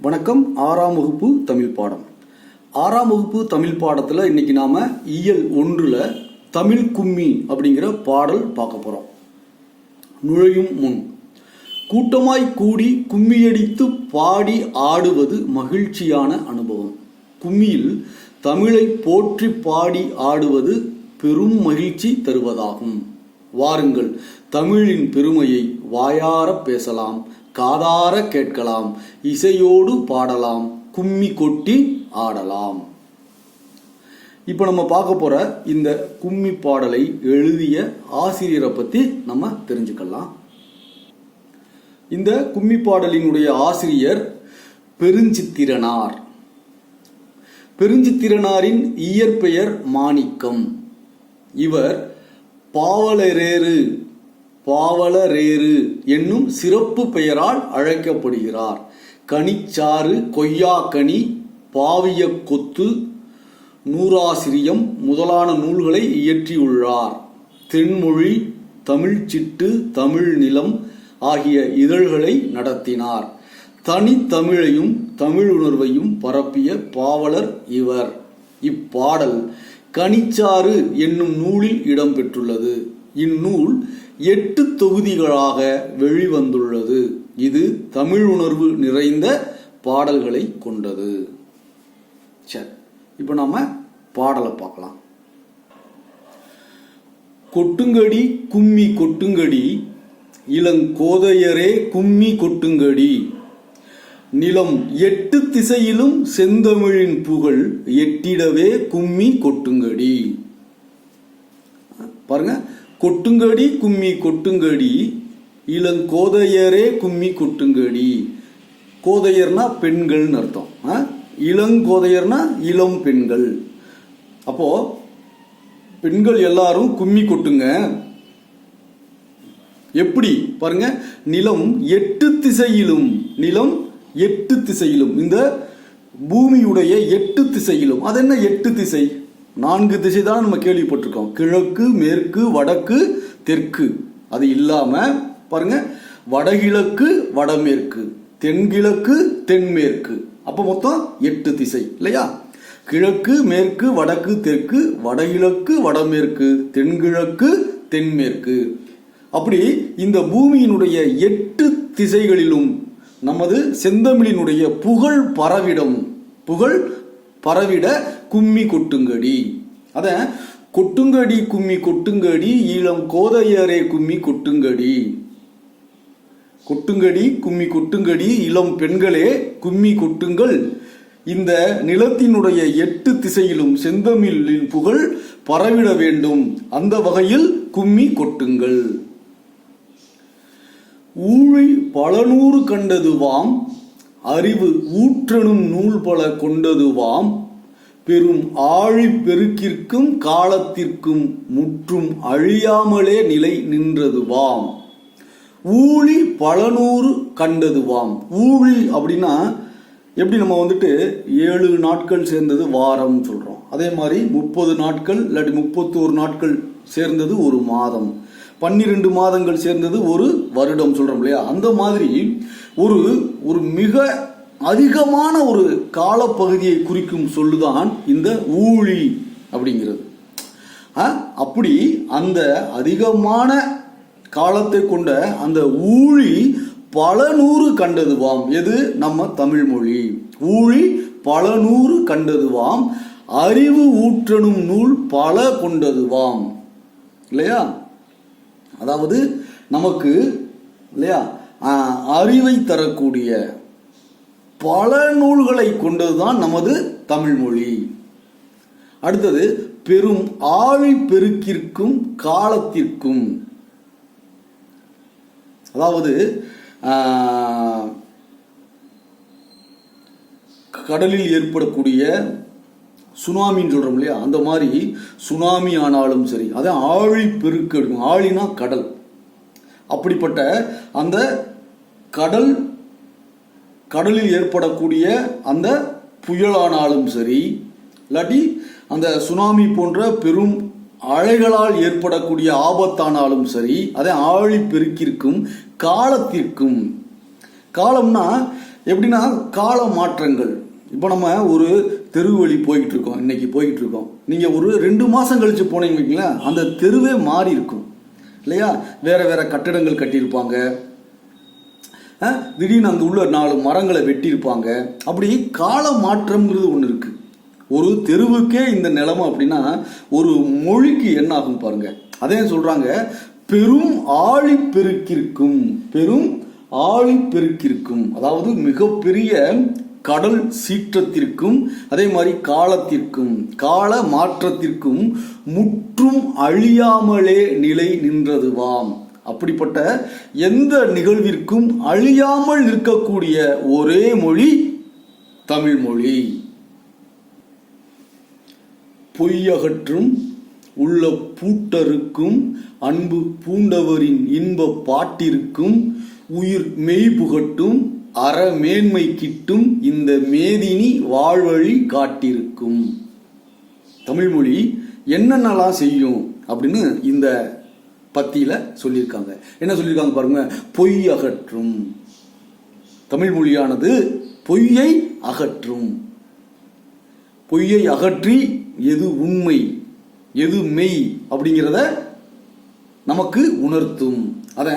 வணக்கம் ஆறாம் வகுப்பு தமிழ் பாடம். ஆறாம் வகுப்பு தமிழ் பாடத்தில் இன்னைக்கு நாம இயல் ஒன்றில் தமிழ் கும்மி அப்படிங்கிற பாடல் பார்க்க போகிறோம் நுழையும் முன். கூட்டமாய் கூடி கும்மியடித்து பாடி ஆடுவது மகிழ்ச்சியான அனுபவம். கும்மியில் தமிழை போற்றி பாடி ஆடுவது பெரும் மகிழ்ச்சி தருவதாகும். வாருங்கள் தமிழின் பெருமையை வாயார பேசலாம். காதார கேட்கலாம் இசையோடு பாடலாம் கும்மி கொட்டி ஆடலாம். இப்போ நம்ம பார்க்க போகிற இந்த கும்மி பாடலை எழுதிய ஆசிரியரை பற்றி நம்ம தெரிஞ்சுக்கலாம். இந்த கும்மி பாடலினுடைய ஆசிரியர் பெருஞ்சித்திரனார். பெருஞ்சித்திரனாரின் இயற்பெயர் மாணிக்கம். இவர் பாவலரேறு பாவலரேறு என்னும் சிறப்பு பெயரால் அழைக்கப்படுகிறார். கனிச்சாறு கொய்யாக்கனி பாவிய கொத்து நூறாசிரியம் முதலான நூல்களை இயற்றியுள்ளார். தென்மொழி தமிழ்ச்சிட்டு தமிழ் நிலம் ஆகிய இதழ்களை நடத்தினார். தனித்தமிழையும் தமிழுணர்வையும் பரப்பிய பாவலர் இவர். இப்பாடல் கனிச்சாறு என்னும் நூலில் இடம்பெற்றுள்ளது. இந்நூல் எட்டு தொகுதிகளாக வெளிவந்துள்ளது. இது தமிழ் உணர்வு நிறைந்த பாடல்களை கொண்டது. சரி இப்போ நாம பாடலை பார்க்கலாம். கொட்டுங்கடி கும்மி கொட்டுங்கடி இளங்கோதையரே கும்மி கொட்டுங்கடி. நிலம் எட்டு திசையிலும் செந்தமிழின் புகழ் எட்டிடவே கும்மி கொட்டுங்கடி. பாருங்க கொட்டுங்கடி கும்மி கொட்டுங்கடி. இளங்கோதையரே கும்மி கொட்டுங்கடி. கோதையர்னா பெண்கள்னு அர்த்தம். ஆ? இளங்கோதையர்னா இளம் பெண்கள். அப்போ பெண்கள் எல்லாரும் கும்மி கொட்டுங்க. எப்படி? பாருங்க. நிலம் எட்டு திசையிலும் நிலம் எட்டு திசையிலும். இந்த பூமியுடைய எட்டு திசையிலும். அது என்ன எட்டு திசை? நான்கு திசை தான் நம்ம கேள்விப்பட்டிருக்கோம். கிழக்கு மேற்கு வடக்கு தெற்கு. அது இல்லாமல் பாருங்க வடகிழக்கு வடமேற்கு. தென்கிழக்கு தென்மேற்கு. அப்ப மொத்தம் எட்டு திசை இல்லையா? கிழக்கு மேற்கு வடக்கு தெற்கு வடகிழக்கு வடமேற்கு. தென்கிழக்கு தென்மேற்கு. அப்படி இந்த பூமியினுடைய எட்டு திசைகளிலும் நமது செந்தமிழினுடைய புகழ் பரவிடம். புகழ் பரவிட கும்மி கொட்டுங்கடி. அத கொட்டுங்கடி கும்மி கொட்டுங்கடி ஈழம் கோதையரே கும்மி கொட்டுங்கடி. கொட்டுங்கடி கும்மி கொட்டுங்கடி இளம் பெண்களே கும்மி கொட்டுங்கள். இந்த நிலத்தினுடைய எட்டு திசையிலும் செந்தமிழின் புகழ் பரவிட வேண்டும். அந்த வகையில் கும்மி கொட்டுங்கள். ஊழி பல நூறு கண்டதுவாம் அறிவு ஊற்றனும் நூல் பல கொண்டதுவாம் பெரும் ஆழி பெருக்கிற்கும் காலத்திற்கும் முற்றும் அழியாமலே நிலை நின்றதுவாம். ஊழி பல நூறு கண்டதுவாம். ஊழி அப்படின்னா எப்படி நம்ம வந்துட்டு ஏழு நாட்கள் சேர்ந்தது வாரம் சொல்றோம். அதே மாதிரி முப்பது நாட்கள் இல்லாட்டி முப்பத்தோரு நாட்கள் சேர்ந்தது ஒரு மாதம். பன்னிரெண்டு மாதங்கள் சேர்ந்தது ஒரு வருடம் சொல்றோம் இல்லையா? அந்த மாதிரி ஒரு ஒரு மிக அதிகமான ஒரு காலப்பகுதியை குறிக்கும் சொல்லுதான் இந்த ஊழி அப்படிங்கிறது. ஆ, அப்படி அந்த அதிகமான காலத்தை கொண்ட அந்த ஊழி பல நூறு கண்டதுவாம். எது? நம்ம தமிழ் மொழி. ஊழி பல நூறு கண்டதுவாம். அறிவு ஊற்றணும் நூல் பல கொண்டதுவாம். இல்லையா? அதாவது நமக்கு இல்லையா? அறிவை தரக்கூடிய பல நூல்களை கொண்டதுதான் நமது தமிழ்மொழி அடுத்தது பெரும் ஆழி பெருக்கிற்கும் காலத்திற்கும். அதாவது கடலில் ஏற்படக்கூடிய சுனாமின்னு சொல்கிறோம் இல்லையா? அந்த மாதிரி சுனாமி ஆனாலும் சரி அதான் ஆழி பெருக்கு எடுக்கும். ஆழினா கடல். அப்படிப்பட்ட அந்த கடல் கடலில் ஏற்படக்கூடிய அந்த புயலானாலும் சரி இல்லாட்டி அந்த சுனாமி போன்ற பெரும் அலைகளால் ஏற்படக்கூடிய ஆபத்தானாலும் சரி அதை ஆழி பெருக்கிற்கும் காலத்திற்கும். காலம்னா எப்படின்னா கால மாற்றங்கள். இப்போ நம்ம ஒரு தெரு வழி போய்கிட்டு இருக்கோம் இன்னைக்கு போய்கிட்டு இருக்கோம் நீங்கள் ஒரு ரெண்டு மாதம் கழித்து போனீங்க வைங்களேன் அந்த தெருவே மாறி இருக்கும் இல்லையா? வேற வேற கட்டிடங்கள் கட்டியிருப்பாங்க. திடீர்னு அங்கே உள்ள நாலு மரங்களை வெட்டியிருப்பாங்க. அப்படி கால மாற்றம்ங்கிறது ஒன்று இருக்குது ஒரு தெருவுக்கே இந்த நிலமை அப்படின்னா ஒரு மொழிக்கு என்ன ஆகும் பாருங்க. அதே சொல்றாங்க பெரும் ஆழிப்பெருக்கிற்கும் பெரும் ஆழிப்பெருக்கிற்கும் அதாவது மிகப்பெரிய கடல் சீற்றத்திற்கும் அதே மாதிரி காலத்திற்கும் கால மாற்றத்திற்கும் முற்றும் அழியாமலே நிலை நின்றதுவாம். அப்படிப்பட்ட எந்த நிகழ்விற்கும் அழியாமல் இருக்கக்கூடிய ஒரே மொழி தமிழ் மொழி. பொய்யகற்றும் உள்ள பூட்டருக்கும் அன்பு பூண்டவரின் இன்ப பாட்டிற்கும் உயிர் மெய் புகட்டும் அறமேன்மை கிட்டும் இந்த மேதினி வாழ்வழி காட்டிருக்கும். தமிழ்மொழி என்னென்னலாம் செய்யும் அப்படின்னு இந்த பத்தியில் சொல்லியிருக்காங்க. என்ன சொல்லியிருக்காங்க பாருங்க? பொய் அகற்றும். தமிழ் மொழியானது பொய்யை அகற்றும். பொய்யை அகற்றி எது உண்மை எது மெய் அப்படிங்கிறத நமக்கு உணர்த்தும். அதை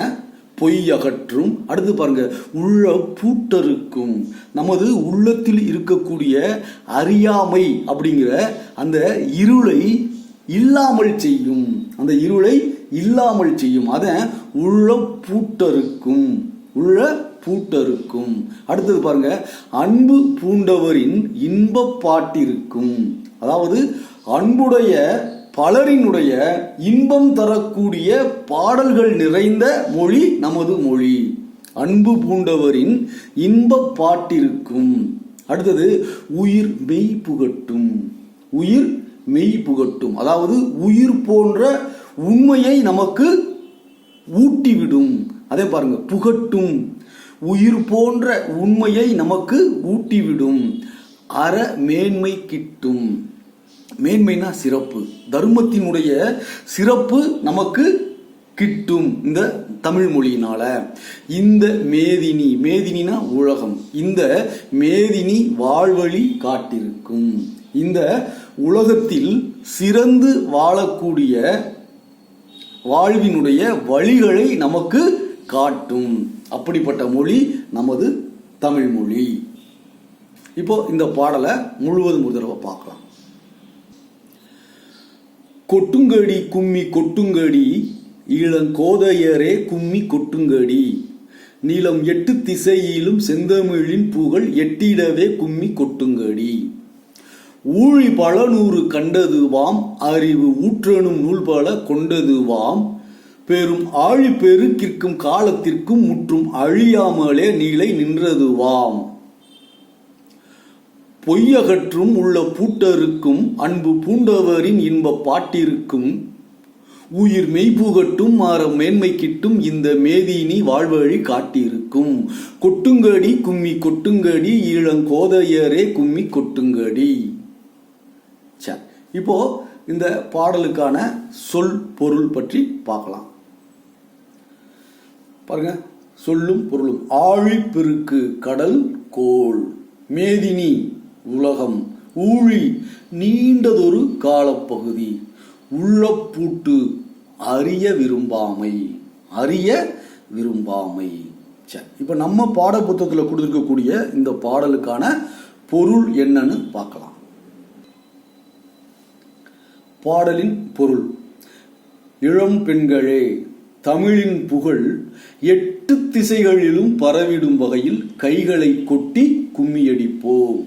பொய் அகற்றும். அடுத்து பாருங்க உள்ள பூட்டருக்கும் நமது உள்ளத்தில் இருக்கக்கூடிய அறியாமை அப்படிங்கிற அந்த இருளை இல்லாமல் செய்யும். அந்த இருளை இல்லாமல் செய்யும். அதை உள்ள பூட்டறுக்கும். உள்ள பூட்டறுக்கும். அடுத்தது பாருங்க. அன்பு பூண்டவரின் இன்ப பாட்டிருக்கும். அதாவது அன்புடைய பலரினுடைய இன்பம் தரக்கூடிய பாடல்கள் நிறைந்த மொழி நமது மொழி. அன்பு பூண்டவரின் இன்ப பாட்டிருக்கும். அடுத்தது உயிர் மெய் புகட்டும். உயிர் மெய் புகட்டும். அதாவது உயிர் போன்ற உண்மையை நமக்கு ஊட்டிவிடும். அதே பாருங்க புகட்டும். உயிர் போன்ற உண்மையை நமக்கு ஊட்டிவிடும். அற மேன்மை கிட்டும். மேன்மைனா சிறப்பு. தர்மத்தினுடைய சிறப்பு நமக்கு கிட்டும் இந்த தமிழ் மொழியினால. இந்த மேதினி மேதினா உலகம். இந்த மேதினி வாழ்வழி காட்டிருக்கும். இந்த உலகத்தில் சிறந்து வாழக்கூடிய வாழ்வினுடைய வழிகளை நமக்கு காட்டும். அப்படிப்பட்ட மொழி நமது தமிழ் மொழி. இப்போ இந்த பாடலை முழுவதும் ஒரு தடவை பார்க்கலாம். கொட்டுங்கடி கும்மி கொட்டுங்கடி. இளங்கோதையரே கும்மி கொட்டுங்கடி. நீளம் எட்டு திசையிலும் செந்தமிழின் புகழ் எட்டிடவே கும்மி கொட்டுங்கடி. ஊழி பல நூறு கண்டதுவாம் அறிவு ஊற்றனும் நூல் பல கொண்டதுவாம். பெரும் ஆழி பெருக்கிற்கும் காலத்திற்கும் முற்றும் அழியாமலே நீலை நின்றதுவாம். பொய்யகற்றும் உள்ள பூட்டருக்கும் அன்பு பூண்டவரின் இன்ப பாட்டிற்கும் உயிர் மெய்புகட்டும் மாற மேன்மை கிட்டும் இந்த மேதினி வாழ்வழி காட்டியிருக்கும். கொட்டுங்கடி கும்மி கொட்டுங்கடி இளங்கோதையரே கும்மி கொட்டுங்கடி. சரி இப்போ இந்த பாடலுக்கான சொல் பொருள் பற்றி பார்க்கலாம். பாருங்க. சொல்லும் பொருளும். ஆழிப்பெருக்கு கடல் கோள். மேதினி உலகம். ஊழி நீண்டதொரு காலப்பகுதி. உள்ளப்பூட்டு அறிய விரும்பாமை. அறிய விரும்பாமை. சரி இப்போ நம்ம பாட புத்தகத்தில் கொடுத்துருக்கக்கூடிய இந்த பாடலுக்கான பொருள் என்னன்னு பார்க்கலாம். பாடலின் பொருள். இளம் பெண்களே தமிழின் புகழ் எட்டு திசைகளிலும் பரவிடும் வகையில் கைகளை கொட்டி கும்மியடிப்போம்.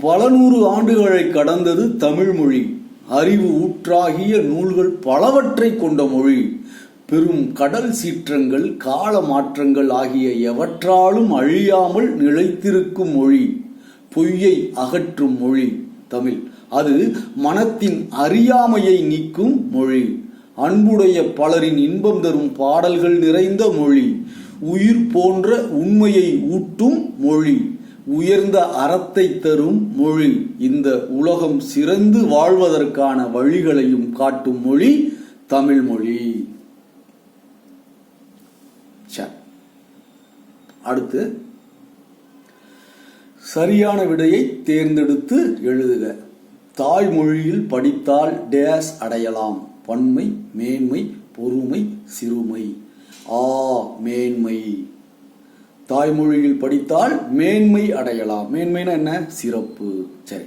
பல நூறு ஆண்டுகளை கடந்தது தமிழ் மொழி. அறிவு ஊற்றாகிய நூல்கள் பலவற்றை கொண்ட மொழி. பெரும் கடல் சீற்றங்கள் கால மாற்றங்கள் ஆகிய எவற்றாலும் அழியாமல் நிலைத்திருக்கும் மொழி. பொய்யை அகற்றும் மொழி தமிழ். அது மனத்தின் அறியாமையை நீக்கும் மொழி. அன்புடைய பலரின் இன்பம் தரும் பாடல்கள் நிறைந்த மொழி. உயிர் போன்ற உண்மையை ஊட்டும் மொழி. உயர்ந்த அறத்தை தரும் மொழி. இந்த உலகம் சிறந்து வாழ்வதற்கான வழிகளையும் காட்டும் மொழி தமிழ் மொழி. அடுத்து சரியான விடையை தேர்ந்தெடுத்து எழுதுக. தாய்மொழியில் படித்தால் டேஸ் அடையலாம். பன்மை மேன்மை பொறுமை சிறுமை. ஆ மேன்மை. தாய்மொழியில் படித்தால் மேன்மை அடையலாம். மேன்மைனா என்ன? சிறப்பு. சரி.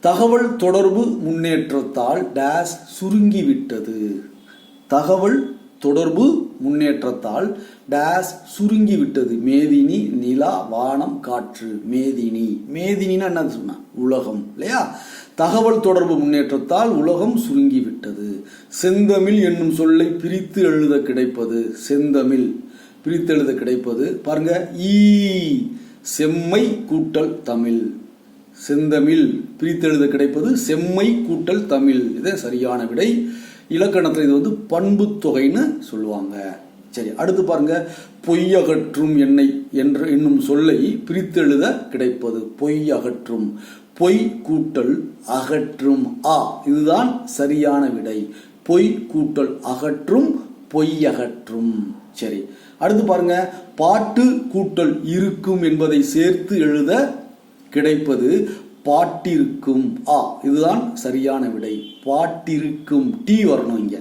தகவல் தொடர்பு முன்னேற்றத்தால் டேஸ் சுருங்கிவிட்டது. தகவல் தொடர்பு முன்னேற்றத்தால் டேஸ் சுருங்கிவிட்டது. மேதினி நிலா வானம் காற்று. மேதினி. மேதினின்னா என்ன சொன்ன? உலகம் இல்லையா? தகவல் தொடர்பு முன்னேற்றத்தால் உலகம் சுருங்கிவிட்டது. செந்தமிழ் என்னும் சொல்லை பிரித்து எழுத கிடைப்பது செந்தமிழ். பிரித்து எழுத கிடைப்பது பாருங்க ஈ செம்மை கூட்டல் தமிழ். செந்தமிழ் பிரித்தெழுத கிடைப்பது செம்மை கூட்டல் தமிழ். இதே சரியான விடை. இலக்கணத்தில் இது வந்து பண்பு தொகைன்னு சொல்லுவாங்க. சரி அடுத்து பாருங்க பொய் அகற்றும் எண்ணெய் என்ற என்னும் சொல்லை பிரித்தெழுத கிடைப்பது பொய் அகற்றும் பொய் கூட்டல் அகற்றும் ஆ. இதுதான் சரியான விடை. பொய் கூட்டல் அகற்றும் பொய் அகற்றும். சரி. அடுத்து பாருங்க. பாட்டு கூட்டல் இருக்கும் என்பதை சேர்த்து எழுத கிடைப்பது பாட்டிருக்கும் ஆ. இதுதான் சரியான விடை. பாட்டிருக்கும் டி வரணும் இங்க.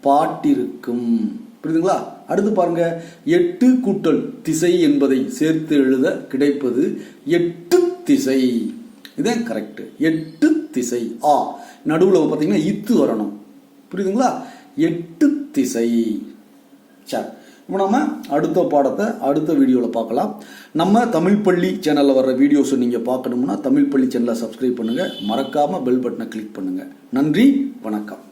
பாட்டிருக்கும். புரியுதுங்களா? அடுத்து பாருங்க. எட்டு கூட்டல் திசை என்பதை சேர்த்து எழுத கிடைப்பது எட்டு திசை. இதுதான் கரெக்டு எட்டு திசை ஆ. நடுவில் பார்த்தீங்கன்னா இத்து வரணும். புரியுதுங்களா? எட்டு திசை. சார் இப்போ நம்ம அடுத்த பாடத்தை அடுத்த வீடியோவில் பார்க்கலாம். நம்ம தமிழ் பள்ளி சேனலில் வர்ற வீடியோஸை நீங்கள் பார்க்கணும்னா தமிழ் பள்ளி சேனலை சப்ஸ்கிரைப் பண்ணுங்கள் மறக்காமல் பெல் பட்டனை கிளிக் பண்ணுங்கள் நன்றி வணக்கம்.